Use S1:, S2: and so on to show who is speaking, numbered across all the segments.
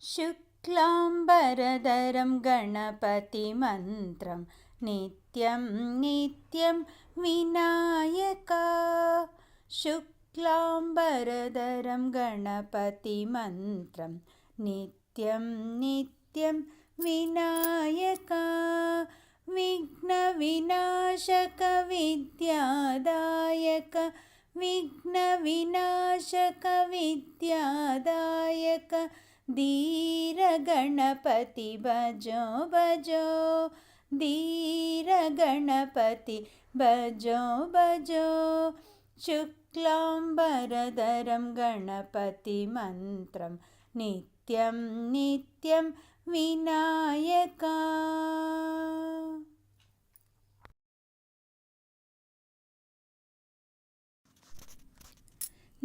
S1: शुक्लाम्बरधरं गणपतिमन्त्रं नित्यं नित्यं विनायका। शुक्लाम्बरधरं गणपतिमन्त्रं नित्यं नित्यं विनायका। विघ्नविनाशकविद्यादायक धीरगणपति भजो भजो। धीरगणपति भजो भजो। शुक्लाम्बरधरं गणपतिमन्त्रं नित्यं नित्यं विनायका।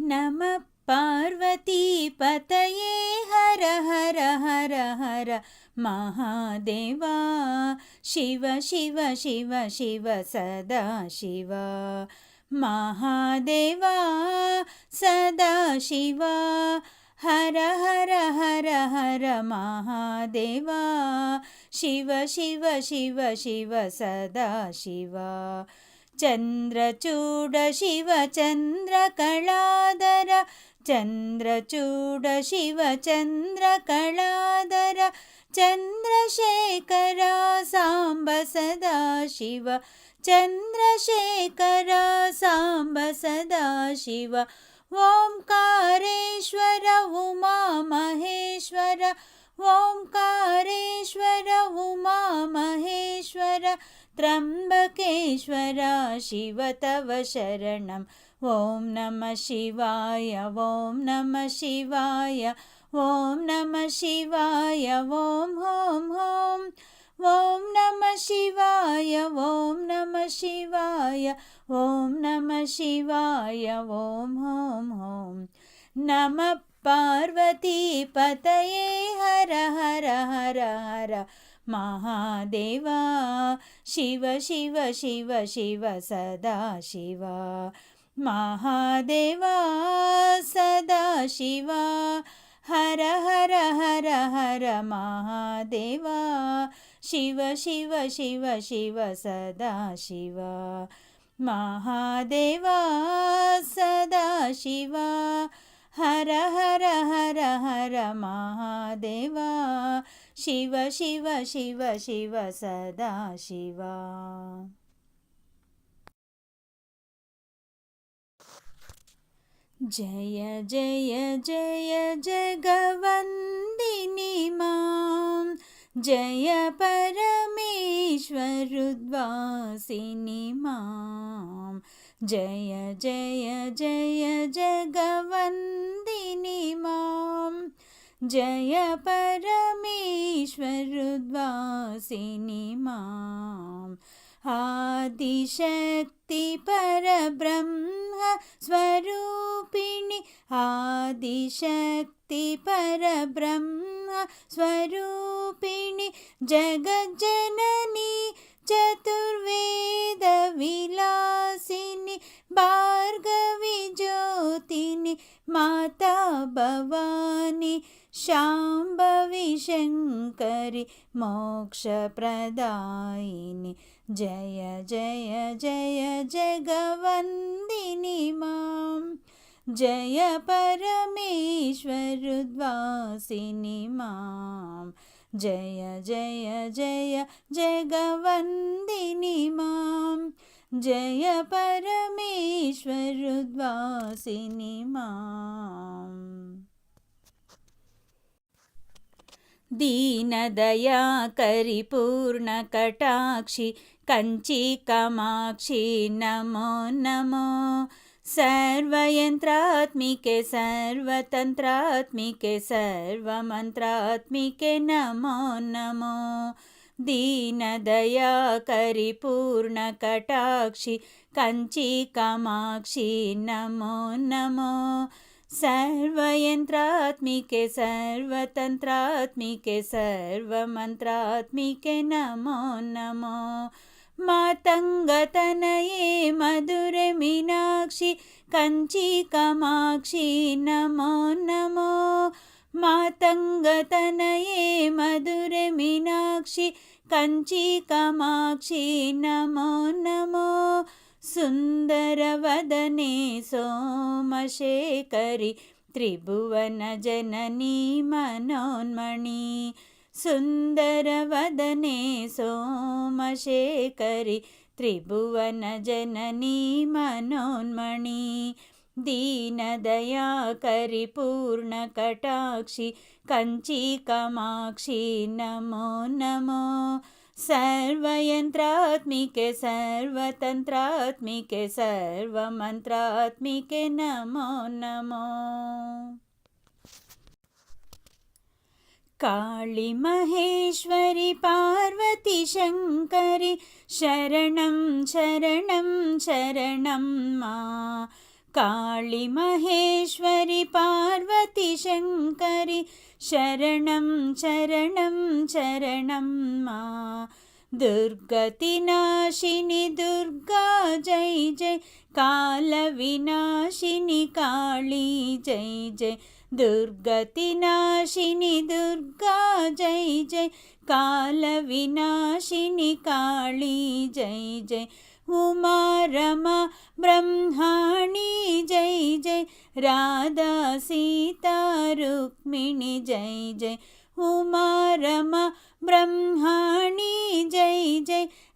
S1: नमः पार्वतीपतये हर हर हर हर महादेवा। शिव शिव शिव शिव सदा शिव महादेवा। सदा शिव हर हर हर हर महादेवा। शिव शिव शिव शिव सदा शिव। चन्द्रचूड शिव चन्द्रकलाधर चन्द्रचूड शिव चन्द्रकलाधर चन्द्रशेखर साम्ब सदा शिव चन्द्रशेखर साम्ब सदा शिव ओङ्कारेश्वर उमा महेश्वर ओङ्कारेश्वर उमा महेश्वर त्र्यम्बकेश्वर शिव तव शरणम् ॐ नमः शिवाय ॐ नमः शिवाय ॐ नमः शिवाय ॐ ॐ ॐ ॐ नमः शिवाय ॐ नमः शिवाय ॐ नमः शिवाय ॐ ॐ ॐ नमः पार्वतीपतये हर हर हर हर महादेवा शिव शिव शिव शिव सदा शिव महादेवा सदा शिव हर हर हर हर महादेवा शिव शिव शिव शिव सदा शिव महादेवा सदा शिव हर हर हर हर महादेवा शिव शिव शिव शिव सदा जय जय जय जगवन्दिनि माँ। जय परमेश्वरुद्वासिनि माँ। जय जय जय जगवन्दिनि माँ। जय परमेश्वरुद्वासिनि माम् आदिशक्ति परब्रह्म स्वरूपिणि आदिशक्ति परब्रह्म स्वरूपिणि जगज्जननी चतुर्वेदविलासिनि भार्गविज्योतिनि माता भवानि शाम्भविशङ्करि मोक्षप्रदायिनि जय जय जय जगवन्दिनि मां। जय परमेश्वरुद्वासिनि मां। जय जय जय जगवन्दिनि मां। जय परमेश्वरुद्वासिनि माम् दीनदयाकरि पूर्णकटाक्षि कञ्ची कमाक्षि नमो नमो सर्वयन्त्रात्मिके सर्वतन्त्रात्मिके सर्वमन्त्रात्मिके नमो नमो दीनदयाकरि पूर्णकटाक्षि कञ्ची कमाक्षि नमो नमो सर्वयन्त्रात्मिके सर्वतन्त्रात्मिके सर्वमन्त्रात्मिके नमो नमो मातङ्गतनये मधुर मीनाक्षि कञ्चिकमाक्षि नमो नमो मातङ्गतनये मधुर मीनाक्षि कञ्चिकमाक्षि नमो नमो सुन्दरवदने सोमशेखरि त्रिभुवनजननी मनोन्मणि सुन्दरवदने सोमशेखरि त्रिभुवनजननी मनोन्मणि दीनदयाकरि पूर्णकटाक्षि कञ्चीकमाक्षि नमो नमो सर्वयन्त्रात्मिके सर्वतन्त्रात्मिके सर्वमन्त्रात्मिके नमो नमो काळिमहेश्वरि पार्वति शङ्करि शरणं शरणं चरणं मा। काळिमहेश्वरि पार्वति शङ्करि शरणं शरणं चरणं मा। दुर्गतिनाशिनि दुर्गा जय जय। कालविनाशिनि काली जय जय। दुर्गतिनाशिनि दुर्गा जय जय। कालविनाशिनि काळी जय जय। उमा, रमा, ब्रह्माणि जय जय। राधा, सीता, रुक्मिणी जय जय। उमा, रमा जय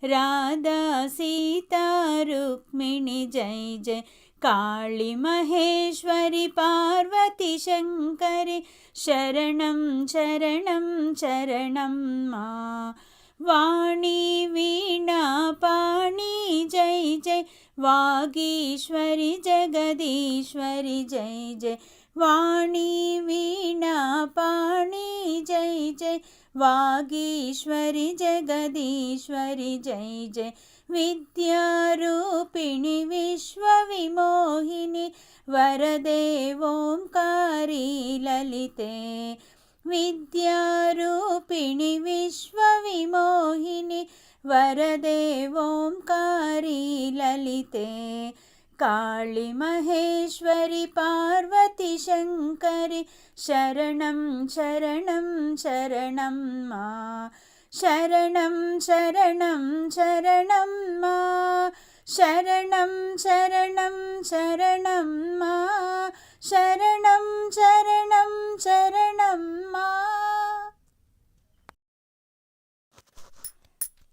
S1: राधा सीता रुक्मिणि जय जय। काळि महेश्वरि पार्वती शङ्करि शरणं शरणं शरणं मा। वाणी वीणा पाणि जय जय। वागीश्वरि जगदीश्वरि जय जय वाणी वीणा पाणि जय जय। वागीश्वरि जगदीश्वरि जय जय। विद्यारूपिणि विश्वविमोहिनि वरदे ओङ्कारी ललिते। विद्यारूपिणि विश्वविमोहिनि वरदे ओङ्कारी ललिते काळि महेश्वरि पार्वती शङ्करि शरणं शरणं शरणं मा। शरणं शरणं शरणं मा। शरणं शरणं शरणं मा।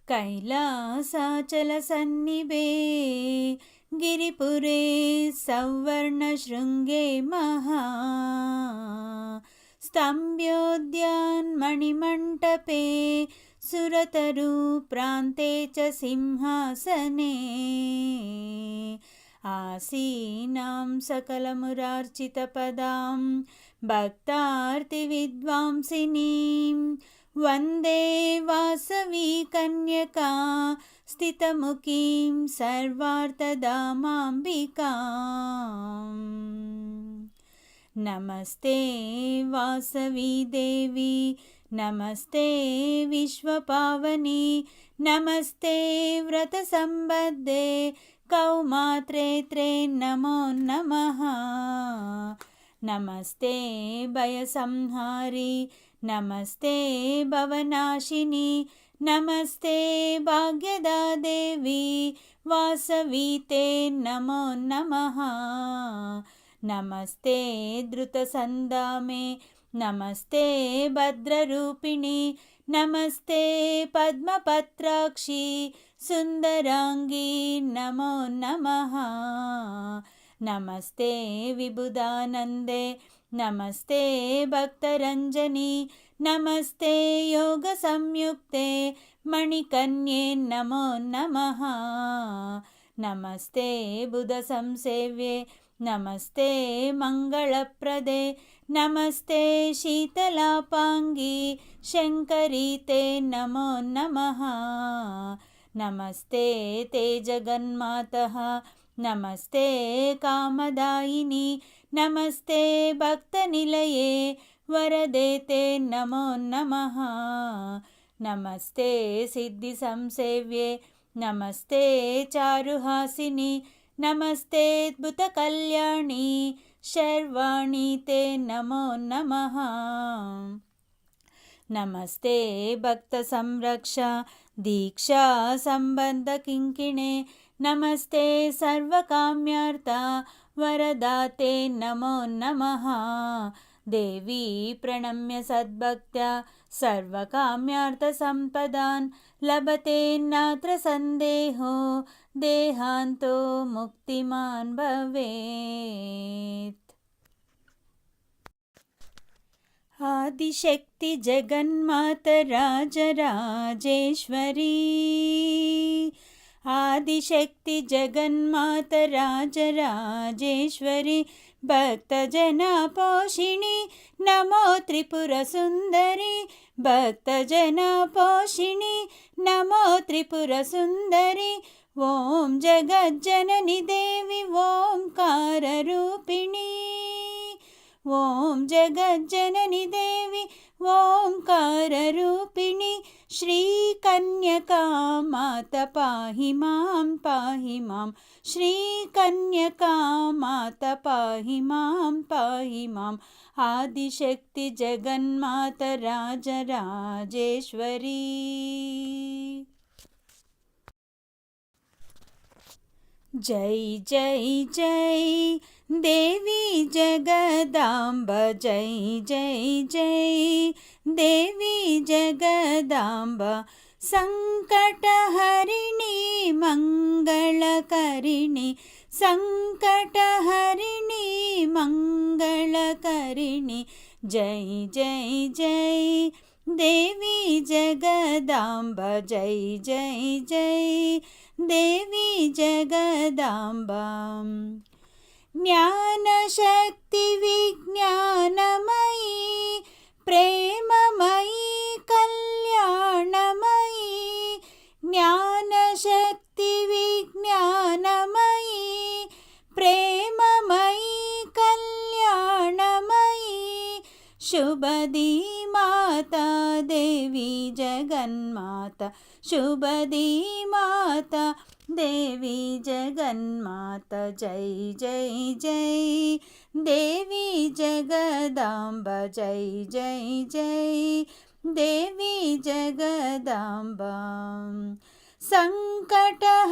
S1: कैलासाचलसन्निभे गिरिपुरे सौवर्णशृङ्गे महा स्तम्भोद्यान्मणिमण्टपे सुरतरुप्रान्ते च सिंहासने। आसीनां सकलमुरार्चितपदां भक्तार्तिविद्वांसिनीं वन्दे वासवी कन्यका स्थितमुखीं सर्वार्थदामाम्बिकाम् नमस्ते वासवी देवी नमस्ते विश्वपावनी नमस्ते व्रतसम्बद्धे कौमात्रे त्रे नमो नमः नमस्ते भयसंहारी नमस्ते भवनाशिनी नमस्ते भाग्यदा देवी वासवी ते नमो नमः। नमस्ते धृतसन्दामे नमस्ते भद्ररूपिणि नमस्ते पद्मपत्राक्षी सुन्दराङ्गी नमो नमः। नमस्ते विबुधानन्दे नमस्ते भक्तरञ्जनी नमस्ते योगसंयुक्ते मणिकन्ये नमो नमः। नमस्ते बुधसंसेव्ये नमस्ते मङ्गलप्रदे नमस्ते शीतलापाङ्गी शङ्करी ते नमो नमः। नमस्ते ते जगन्मातः नमस्ते कामदायिनि नमस्ते भक्तनिलये वरदे ते नमो नमः नमस्ते सिद्धिसंसेव्ये नमस्ते चारुहासिनि नमस्ते अद्भुतकल्याणि शर्वाणि ते नमो नमः नमस्ते भक्तसंरक्षा दीक्षा सम्बन्धकिङ्किणे नमस्ते सर्वकाम्यार्ता वरदाते नमो नमः। देवी प्रणम्य सद्भक्त्या सर्वकाम्यार्थसम्पदान् लभते नात्र सन्देहो देहान्तो मुक्तिमान् भवेत्। आदिशक्तिजगन्मातराजराजेश्वरी ఆదిశక్తి జగన్మాత రాజరాజేశ్వరి భక్తజన పోషిణి నమో త్రిపుర సుందరి భక్తజన పోషిణి నమో త్రిపుర సుందరి. ఓం జగజ్జనని దేవి ॐ जगज्जननि देवि ओङ्काररूपिणि श्रीकन्यका मात पाहि मां पाहि मां श्रीकन्यका मात पाहि मां पाहि माम् आदिशक्ति जगन्मात राजराजेश्वरी जय जय जय देवी जगदाम्ब जय जय जय देवी जगदाम्ब सङ्कटहरिणी मङ्गलकरिणि सङ्कटहरिणि मङ्गलकरिणि जय जय जय देवी जगदाम्ब जय जय जय देवी जगदाम्ब ज्ञानशक्तिविज्ञानमयी प्रेममयी कल्याणमयी ज्ञानशक्तिविज्ञानमयी प्रेममयी कल्याणमयी शुभदी माता देवी जगन्माता शुभदी माता देवी जगन्माता जय जय जय देवी जगदाम्ब जय जय जय देवी जगदाम्ब सङ्कटहरिणि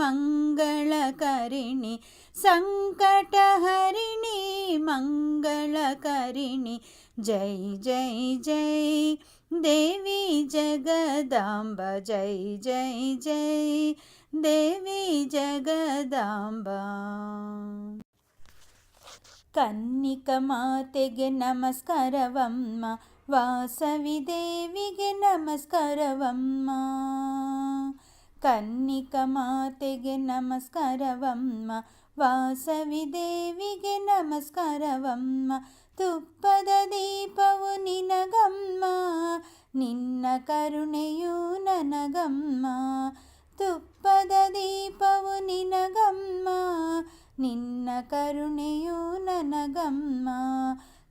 S1: मङ्गलकरिणि सङ्कटहरिणि मङ्गलकरिणि जय जय जय దేవి జగదాంబ జై జై జై దేవి జగదాంబ ಕನ್ನಿಕ ಮಾತೆಗೆ ನಮಸ್ಕಾರವಮ್ಮ ವಾಸವಿ ದೇವಿಗೆ ನಮಸ್ಕಾರವಮ್ಮ ಕನ್ನಿಕ ಮಾತೆಗೆ ನಮಸ್ಕಾರವಮ್ಮ ವಾಸವಿ ದೇವಿಗೆ ನಮಸ್ಕಾರವಮ್ಮ ತುಪ್ಪದ ದೀಪವು ನಿನಗಮ್ಮ ನಿನ್ನ ಕರುಣೆಯು ನನಗಮ್ಮ ತುಪ್ಪದ ದೀಪವು ನಿನಗಮ್ಮ ನಿನ್ನ ಕರುಣೆಯು ನನಗಮ್ಮ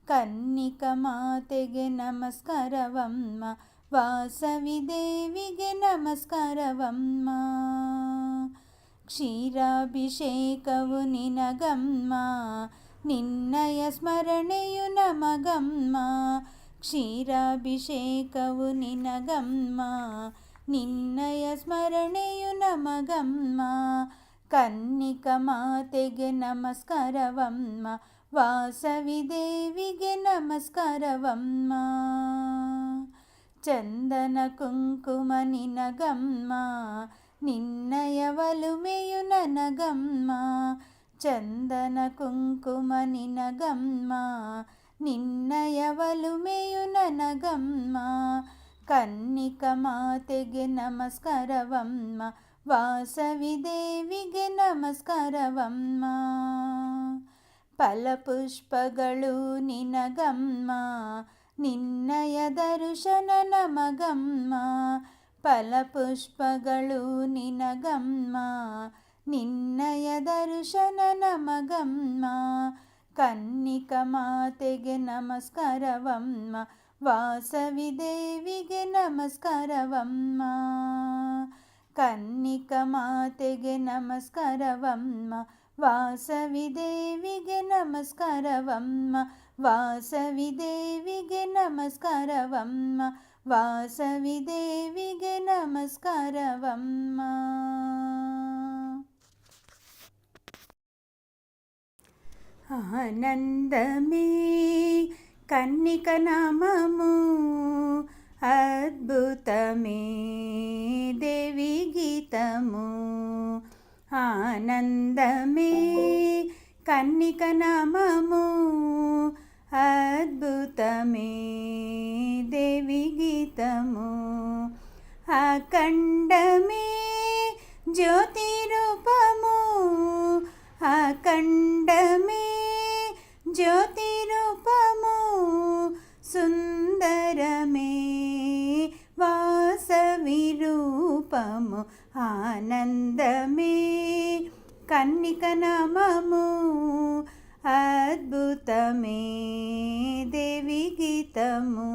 S1: ಕನ್ನಿಕ ಮಾತೆಗೆ ನಮಸ್ಕಾರವಮ್ಮ ವಾಸವಿ ದೇವಿಗೆ ನಮಸ್ಕಾರವಮ್ಮ ಕ್ಷೀರಾಭಿಷೇಕವು ನಿನಗಮ್ಮ ನಿನ್ನಯ ಸ್ಮರಣೆಯು ನಮಗಮ್ಮ ಕ್ಷೀರಾಭಿಷೇಕವು ನಿನಗಮ್ಮ ನಿನ್ನಯ ಸ್ಮರಣೆಯು ನಮಗಮ್ಮ ಕನ್ನಿಕ ಮಾತೆಗೆ ನಮಸ್ಕಾರವಮ್ಮ ವಾಸವಿ ದೇವಿಗೆ ನಮಸ್ಕಾರವಮ್ಮ ಚಂದನ ಕುಂಕುಮ ನಿನಗಮ್ಮ ನಿನ್ನಯ ಒಲುಮೆಯು ನನಗಮ್ಮ ಚಂದನ ಕುಂಕುಮ ನಿನಗಮ್ಮ ನಿನ್ನಯ ಒಲುಮೆಯು ನನಗಮ್ಮ ಕನ್ನಿಕ ಮಾತೆಗೆ ನಮಸ್ಕಾರವಮ್ಮ ವಾಸವಿ ದೇವಿಗೆ ನಮಸ್ಕಾರವಮ್ಮ ಫಲಪುಷ್ಪಗಳು ನಿನಗಮ್ಮ ನಿನ್ನಯ ದರ್ಶನ ನಮಗಮ್ಮ ಫಲಪುಷ್ಪಗಳು ನಿನಗಮ್ಮ ನಿನ್ನಯ ದರ್ಶನ ನಮಗಮ್ಮ ಕನ್ನಿಕ ಮಾತೆಗೆ ನಮಸ್ಕಾರವಮ್ಮ ವಾಸವಿ ದೇವಿಗೆ ನಮಸ್ಕಾರವಮ್ಮ ಕನ್ನಿಕ ಮಾತೆಗೆ ನಮಸ್ಕಾರವಮ್ಮ ವಾಸವಿ ದೇವಿಗೆ ನಮಸ್ಕಾರವಮ್ಮ ವಾಸವಿ ದೇವಿಗೆ ನಮಸ್ಕಾರವಮ್ಮ ವಾಸವಿ ದೇವಿಗೆ ನಮಸ್ಕಾರವಮ್ಮ ఆనందమే కన్నిక నామము అద్భుతమే దేవి గీతము. ఆనందమే కన్నిక నామము అద్భుతమే దేవి గీతము. అఖండమే జ్యోతి రూపము జ్యోతిరూపము సుందరమే వాసవి రూపము ఆనందమే కన్నిక నామము అద్భుతమే దేవి గీతము